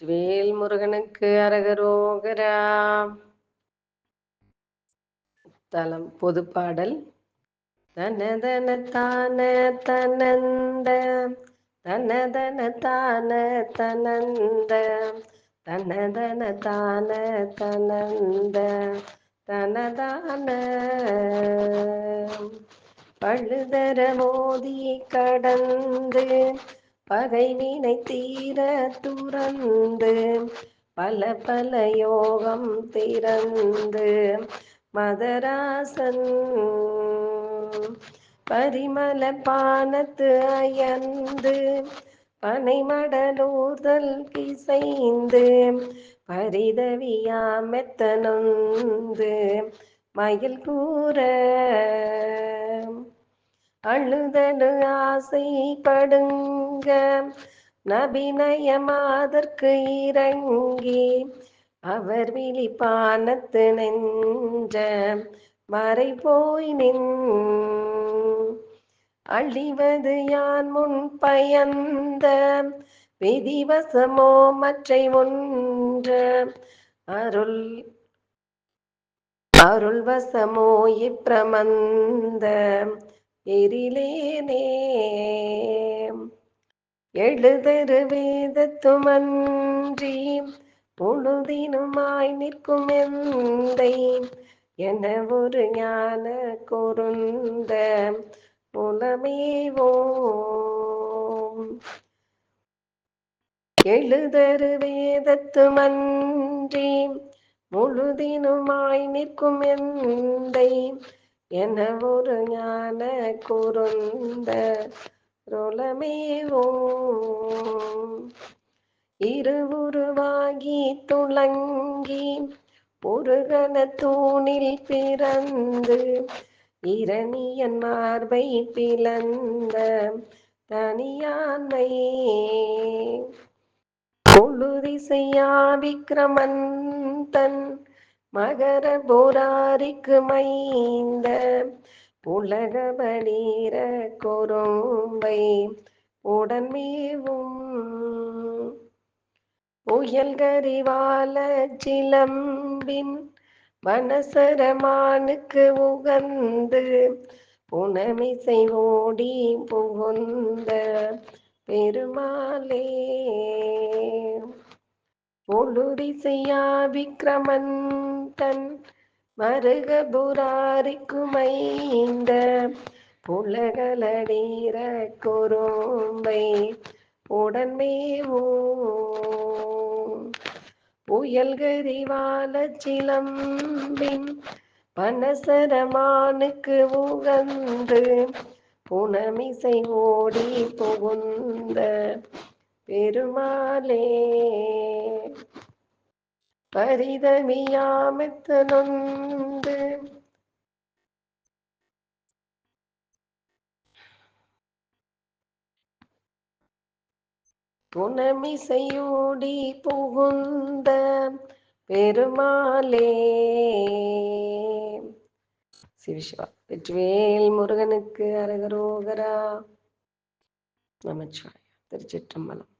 வேல் முருகனுக்கு அரகரோகரா. தலம் பொதுப்பாடல். தனதன தான தனந்த. தனதன தான தனந்த. தனதன தான தனந்த. தனதான. பழுதர மோதி கடந்து பகைவினை தீர துறந்து பல பல யோகம் திறந்து மதராசன் பரிமல பானத்து அயர்ந்து பனைமடலூர்தல் கிசைந்து பரிதவியாமெத்தனொந்து மயில் கூற அழுதடு ஆசைப்படுங்க. நபிநயமாதற்கு இறங்கி அவர் விழிப்பானத்து நின்ற மறை போய் நின். அழிவது யான் முன் பயந்த? விதிவசமோ மற்றை ஒன்ற? அருள் அருள்வசமோ இப்பிரமந்த? எரிலேனே. எழுதரு வேதத்துமன்றி பொழுதினுமாய் நிற்கும் எந்தை. என ஒரு ஞான குருந்த புலமேவோம் எழுதரு வேதத்துமன்றி முழுதினுமாய் நிற்கும் எந்தை. எனவொரு ஒரு ஞான குருந்த ருளமேவோம் இருவுருவாகி துளங்கி முருகன தூணில் பிறந்து இரணியன் மார்பை பிளந்த தனியானை பொழுதிசையா விக்ரமன் தன் மகர போராரிக்கு மைந்த உலகபடீர கொரும்பை உடன்மேவும் புயல்கரிவால சிலம்பின் வனசரமானுக்கு உகந்து புனமிசை ஓடி புகுந்த பெருமாளே. பொழுதிசையா விக்ரமன் தன் மருகபுராரிக்கு மைந்த புலகலடீர ஓ புயல் புயல்கரிவால சிலம்பின் பனசரமானுக்கு உகந்து புனமிசை ஓடி புகுந்த பெருமாளே. பரிதமியாமெத்தனொந்து புனமிசையோடி புகுந்த பெருமாளே. சிவசிவா வெற்றிவேல் முருகனுக்கு அரகரோகரா. நமச்சிவாய திருச்சிற்றம்பலம்.